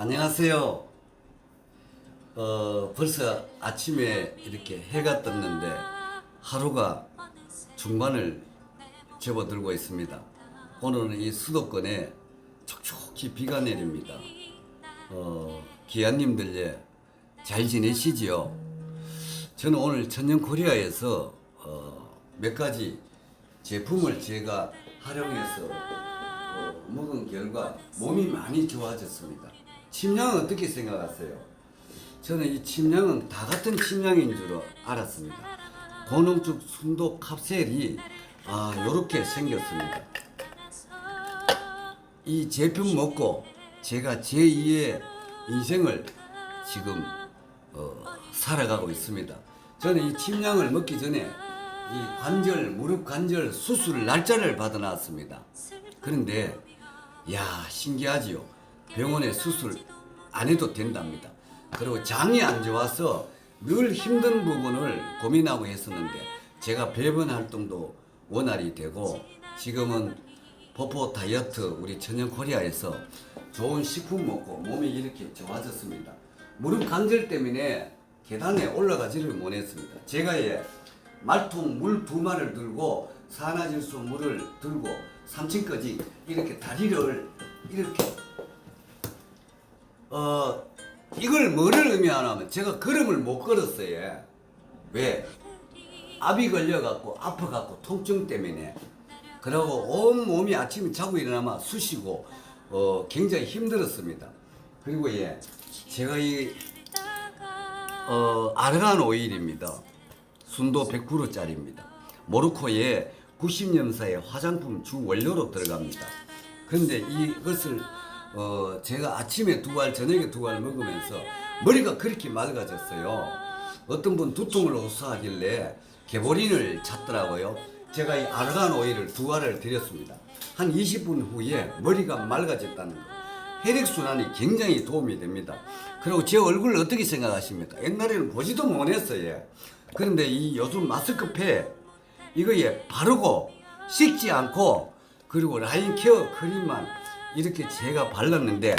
안녕하세요. 어, 벌써 아침에 이렇게 해가 떴는데 하루가 중반을 접어들고 있습니다. 오늘은 이 수도권에 촉촉히 비가 내립니다. 어, 기아님들 예, 잘 지내시지요? 저는 오늘 천연 코리아에서 어, 몇 가지 제품을 제가 활용해서 어, 먹은 결과 몸이 많이 좋아졌습니다. 침량은 어떻게 생각하세요? 저는 이 침량은 다 같은 침량인 줄 알았습니다. 고농축 순도 캅셀이 아 요렇게 생겼습니다. 이 제품 먹고 제가 제2의 인생을 지금 어, 살아가고 있습니다. 저는 이 침량을 먹기 전에 이 관절 무릎 관절 수술 날짜를 받아놨습니다. 그런데 야 신기하지요. 병원에 수술 안 해도 된답니다. 그리고 장이 안 좋아서 늘 힘든 부분을 고민하고 했었는데 제가 배변 활동도 원활히 되고 지금은 포포 다이어트 우리 천연 코리아에서 좋은 식품 먹고 몸이 이렇게 좋아졌습니다. 무릎 관절 때문에 계단에 올라가지를 못했습니다. 제가 예 말통 물 두 마리를 들고 산화질소 물을 들고 3층까지 이렇게 다리를 이렇게 어 이걸 뭐를 의미하냐면 제가 걸음을 못 걸었어요. 왜? 압이 걸려갖고 아파갖고 통증 때문에 그러고 온 몸이 아침에 자고 일어나면 쑤시고 어 굉장히 힘들었습니다. 그리고 예 제가 이 어, 아르간 오일입니다. 순도 100%짜리입니다. 모로코의 90년사의 화장품 주 원료로 들어갑니다. 그런데 이것을 어, 제가 아침에 두 알, 저녁에 두 알 먹으면서 머리가 그렇게 맑아졌어요. 어떤 분 두통을 호소하길래 개보린을 찾더라고요. 제가 이 아르간 오일을 두 알을 드렸습니다. 한 20분 후에 머리가 맑아졌다는 거. 혈액순환이 굉장히 도움이 됩니다. 그리고 제 얼굴을 어떻게 생각하십니까? 옛날에는 보지도 못했어요. 그런데 이 요즘 마스크팩 이거에 바르고 씻지 않고 그리고 라인 케어 크림만 이렇게 제가 발랐는데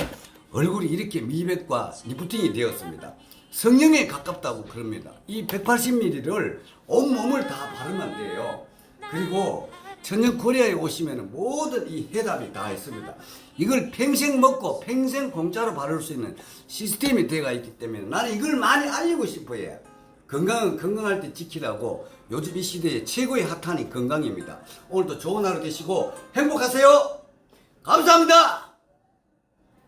얼굴이 이렇게 미백과 리프팅이 되었습니다. 성령에 가깝다고 그럽니다. 이 180ml를 온 몸을 다 바르면 돼요. 그리고 천연 코리아에 오시면 모든 이 해답이 다 있습니다. 이걸 평생 먹고 평생 공짜로 바를 수 있는 시스템이 되어 있기 때문에 나는 이걸 많이 알리고 싶어요. 건강은 건강할 때 지키라고 요즘 이 시대에 최고의 핫한이 건강입니다. 오늘도 좋은 하루 되시고 행복하세요. 감사합니다.